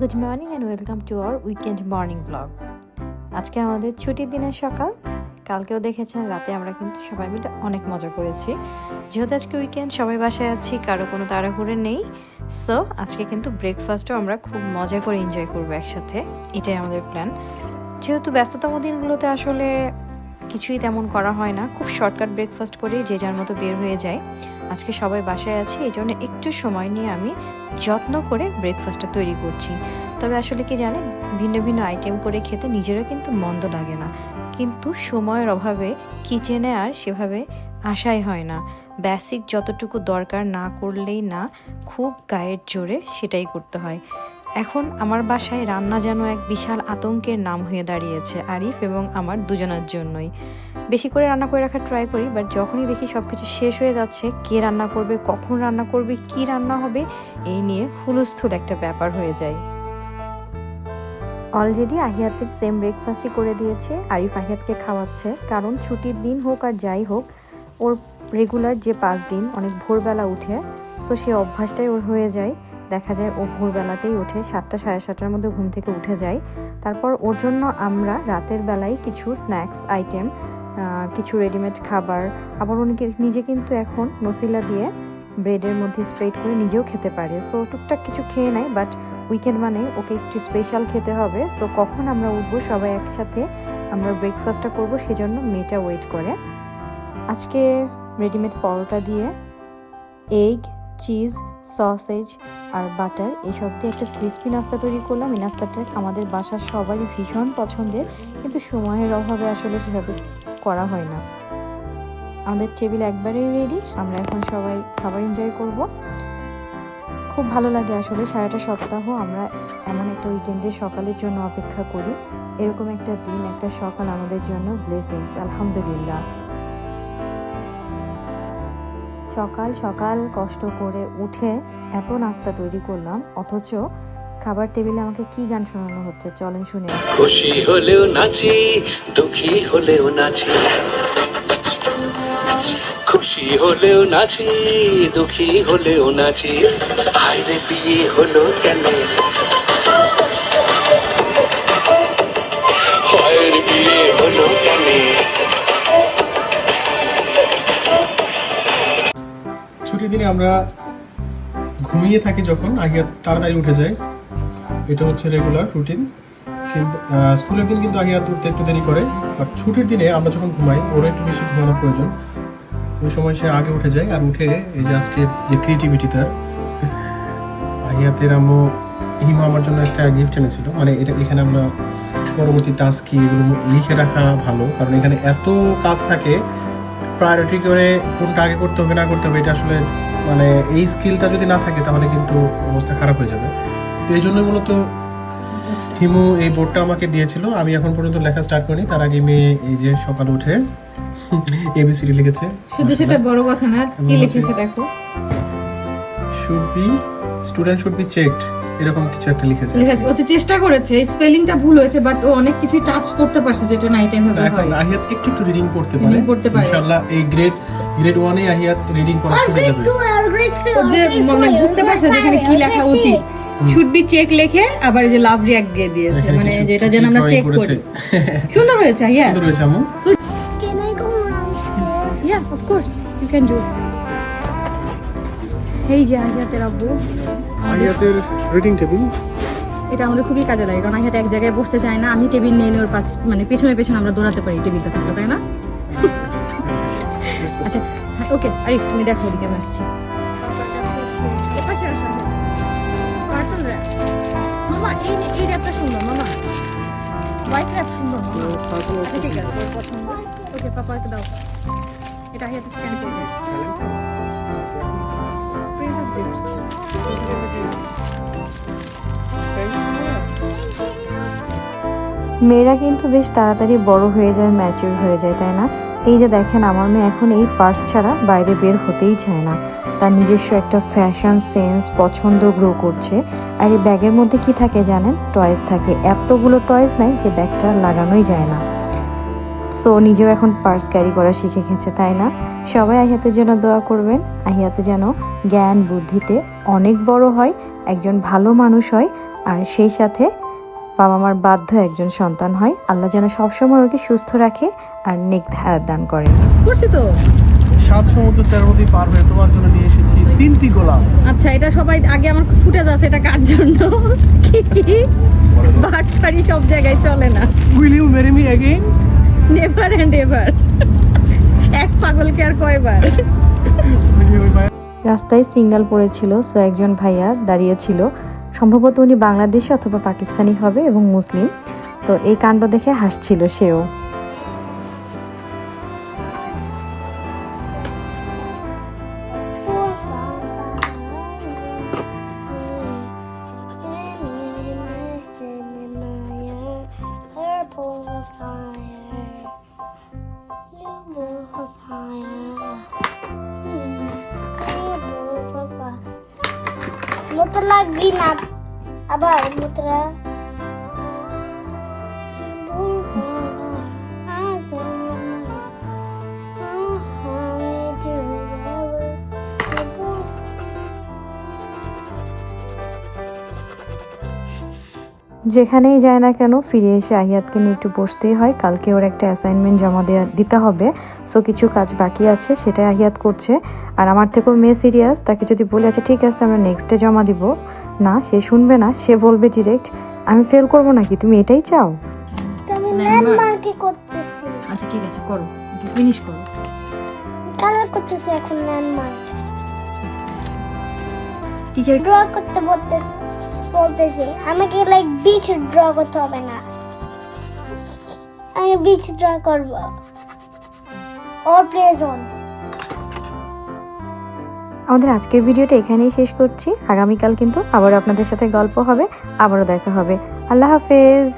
Good morning and welcome to our weekend morning blog. আজকে আমাদের ছুটির দিনের সকাল। কালকেও দেখেছেন, রাতে আমরা কিন্তু সবাই মিলে অনেক মজা করেছি। যেহেতু আজকে উইকেন্ড সবাই বাসায় আছি, কারও কোনো তাড়াহুড়ো নেই। সো আজকে কিন্তু ব্রেকফাস্টও আমরা খুব মজা করে এনজয় করব একসাথে। এটাই আমাদের প্ল্যান যেহেতু ব্যস্ততম দিনগুলোতে আসলে কিছুই তেমন করা হয় না। খুব শর্টকাট ব্রেকফাস্ট করে যে যার মতো বের হয়ে যায়। আজকে সবাই বাসায় আছে, এই জন্য একটু সময় নিয়ে আমি যত্ন করে ব্রেকফাস্টটা তৈরি করছি। তবে আসলে কি জানেন, ভিন্ন ভিন্ন আইটেম করে খেতে নিজেরও কিন্তু মন্দ লাগে না। কিন্তু সময়ের অভাবে কিচেনে আর সেভাবে আশাই হয় না। বেসিক যতটুকু দরকার না করলেই না, খুব গায়ের জোরে সেটাই করতে হয়। এখন আমার বাসায় রান্না যেন এক বিশাল আতঙ্কের নাম হয়ে দাঁড়িয়েছে আরিফ এবং আমার দুজনের জন্যই। বেশি করে রান্না করে রাখার ট্রাই করি বাট যখনই দেখি সব কিছু শেষ হয়ে যাচ্ছে, কে রান্না করবে, কখন রান্না করবে, কি রান্না হবে, এই নিয়ে হুলস্থুল একটা ব্যাপার হয়ে যায়। অলরেডি আহিয়াতের সেম ব্রেকফাস্টই করে দিয়েছে, আরিফ আহিয়াতকে খাওয়াচ্ছে, কারণ ছুটির দিন হোক আর যাই হোক, ওর রেগুলার যে পাঁচ দিন, অনেক ভোরবেলা উঠে সো সে অভ্যাসটাই ওর হয়ে যায়। দেখা যায় ও ভোরবেলাতেই ওঠে সাতটা সাড়ে সাতটার মধ্যে ঘুম থেকে উঠে যায়। তারপর ওর জন্য আমরা রাতের বেলায় কিছু স্ন্যাক্স, আইটেম কিছু রেডিমেড খাবার, আবার উনি নিজে কিন্তু এখন নসিলা দিয়ে ব্রেডের মধ্যে স্প্রেড করে নিজেও খেতে পারে। সো টুকটাক কিছু খেয়ে নেয় বাট উইকেন্ড মানে ওকে একটু স্পেশাল খেতে হবে। সো কখন আমরা উঠবো, সবাই একসাথে আমরা ব্রেকফাস্টটা করব, সেজন্য মেয়েটা ওয়েট করে। আজকে রেডিমেড পরোটা দিয়ে এগ চিজ, সসেজ আর বাটার এসব দিয়ে একটা ক্রিস্পি নাস্তা তৈরি করলাম। এই নাস্তাটা আমাদের বাসার সবারই ভীষণ পছন্দের, কিন্তু সময়ের অভাবে আসলে সেভাবে করা হয় না। আমাদের টেবিল একবারেই রেডি আমরা এখন সবাই খাবার এনজয় করব। খুব ভালো লাগে আসলে সারাটা সপ্তাহ, আমরা এমন একটা উইকেন্ডের সকালের জন্য অপেক্ষা করি। এরকম একটা দিন, একটা সকাল আমাদের জন্য ব্লেসিংস আলহামদুলিল্লাহ। সকাল সকাল কষ্ট করে উঠে এত নাস্তা তৈরি করলাম, অথচ খাবার টেবিলে আমাকে কি গান শোনানো হচ্ছে চলেন শুনে খুশি হলেও নাচি, দুঃখী হলেও নাচি। খুশি হলেও নাচি, দুঃখী হলেও নাচি। হায়রে বিয়ে হলো কেন? দিনে আমরা ঘুমিয়ে থাকি যখন আহিয়া তাড়াতাড়ি উঠে যায় এটা হচ্ছে রেগুলার রুটিন স্কুলের দিন কিন্তু আহিয়াত উঠতে একটু দেরি করে। বাট ছুটির দিনে আমরা যখন ঘুমাই, ওর একটু বেশি ঘুমানো প্রয়োজন। ওই সময় সে আগে উঠে যায়। আর উঠে এই যে আজকে যে ক্রিয়েটিভিটি তার, আহিয়াতের আম্মু হিমা আমার জন্য একটা গিফট এনেছিল। মানে এটা এখানে আমরা পরবর্তী টাস্ক কি এগুলো লিখে রাখা ভালো। কারণ এখানে এত কাজ থাকে প্রায়োরিটি করে কোনটা আগে করতে হবে না করতে হবে এটা আসলে মানে এই স্কিলটা যদি না থাকে তাহলে কিন্তু অবস্থা খারাপ হয়ে যাবে। তো এই জন্য মূলত হিমু এই বোর্ডটা আমাকে দিয়েছিল। আমি এখন পর্যন্ত লেখা স্টার্ট করিনি তার আগে মেয়ে এই যে সকালে উঠে এবিসিডি লিখেছে। শুধু সেটা বড় কথা না কি লিখেছে দেখো। Should be student should be checked এরকম কিছু একটা লিখেছে। ও তো চেষ্টা করেছে স্পেলিংটা ভুল হয়েছে বাট ও অনেক কিছু টাচ করতে পারছে যেটা নাইট টাইম ভাবে এখন হয়। আহিয়াত একটু একটু রিডিং পড়তে পারে। পড়তে পারে। ইনশাআল্লাহ এই গ্রেড গ্রেড ওয়ানে আহিয়াত রিডিং পড়া শিখে যাবে ও যে মানে বুঝতে পারছে যেখানে কি লেখা উচিত। শুড বি চেক লেখে আবার এই যে লাভ রিয়াক্ট দিয়ে দিয়েছে। মানে যেটা যেন আমরা চেক করি। সুন্দর হয়েছে ইয়া সুন্দর হয়েছে আমু I go downstairs? Yeah of course you can do এই যে আহিয়াতের আব্বু আহিয়াতের রিডিং টেবিল এটা আমাদের খুবই কাজে লাগে কারণ আহিয়াতে এক জায়গায় বসতে চায় না আমি টেবিল নিয়ে নিয়ে ওর পাশ মানে পেছনে পেছনে আমরা দৌড়াতে পারি টেবিলটা থাকলে তাই না? আচ্ছা ওকে আরিফ তুমি দেখো ওদিকে আমি আসছি। মামা এই এই র্যাপটা সুন্দর মামা। হোয়াইট র্যাপ সুন্দর ঠিক আছে পছন্দ। ওকে পাপাকে দাও। এটা হাতে স্ক্যান করবে। প্রিন্সেস গিফট মেয়েরা কিন্তু বেশ তাড়াতাড়ি বড় হয়ে যায় ম্যাচিউর হয়ে যায়, তাই না? এই যে দেখেন, আমার মেয়ে এখন এই পার্স ছাড়া বাইরে বের হতেই চায় না। তার নিজস্ব একটা ফ্যাশন সেন্স পছন্দ গ্রো করছে। আর এই ব্যাগের মধ্যে কি থাকে জানেন? টয়েস থাকে। এতগুলো টয়েস নাই যে ব্যাগটা লাগানোই যায় না। সো নিজেও এখন পার্স ক্যারি করা শিখে গেছে তাই না? সবাই আহিয়াতের জন্য দোয়া করবেন। আহিয়াতে যেন জ্ঞান বুদ্ধিতে অনেক বড় হয় একজন ভালো মানুষ হয় আর সেই সাথে বাবা মার বাধ্য একজন সন্তান হয়। আল্লাহ যেন সবসময় ওকে সুস্থ রাখে আর নেক দান করেন করছি তো? সাত সমুদ্র তেরো নদী পার হয়ে তোমার জন্য নিয়ে এসেছি তিনটি গোলাপ। আচ্ছা এটা সবাই আগে আমার ফুটেজ আছে এটা কার জন্য? কি কি বাটপারি সব জায়গায় চলে না। Will you marry me again never and ever এক পাগলকে আর কয়বার? রাস্তায় সিগন্যাল পড়েছিল, সো একজন ভাইয়া দাঁড়িয়েছিল সম্ভবত উনি বাংলাদেশি অথবা পাকিস্তানি হবে এবং মুসলিম। তো এই কাণ্ড দেখে হাসছিল সেও। Mutla green up. Abar, mutla. যেখানেই যায় না কেন ফিরে এসে আহিয়াতকে নিয়ে একটু বসতেই হয়। কালকে ওর একটা অ্যাসাইনমেন্ট জমা দেওয়া দিতে হবে। সো কিছু কাজ বাকি আছে সেটাই আহিয়াত করছে। আর আমার থেকেও মেয়ে সিরিয়াস তাকে যদি বলে আছে ঠিক আছে আমরা নেক্সট ডে জমা দিব। না সে শুনবে না সে বলবে ডিরেক্ট আমি ফেল করব নাকি? তুমি এটাই চাও? আচ্ছা ঠিক আছে করো। ফিনিশ করো। কালার করতেছি এখন ল্যান্ডমার্ক টিচার ড্র করতে বলতেছি। বলতেছি, আমাকে লাইক বিচ ড্র করতে হবে না। আমি বিচ ড্র করব। অর প্লে জোন আমাদের আজকের ভিডিওটা এখানেই শেষ করছি। আগামীকাল কিন্তু আবার আপনাদের সাথে গল্প হবে, আবারও দেখা হবে। আল্লাহ হাফেজ।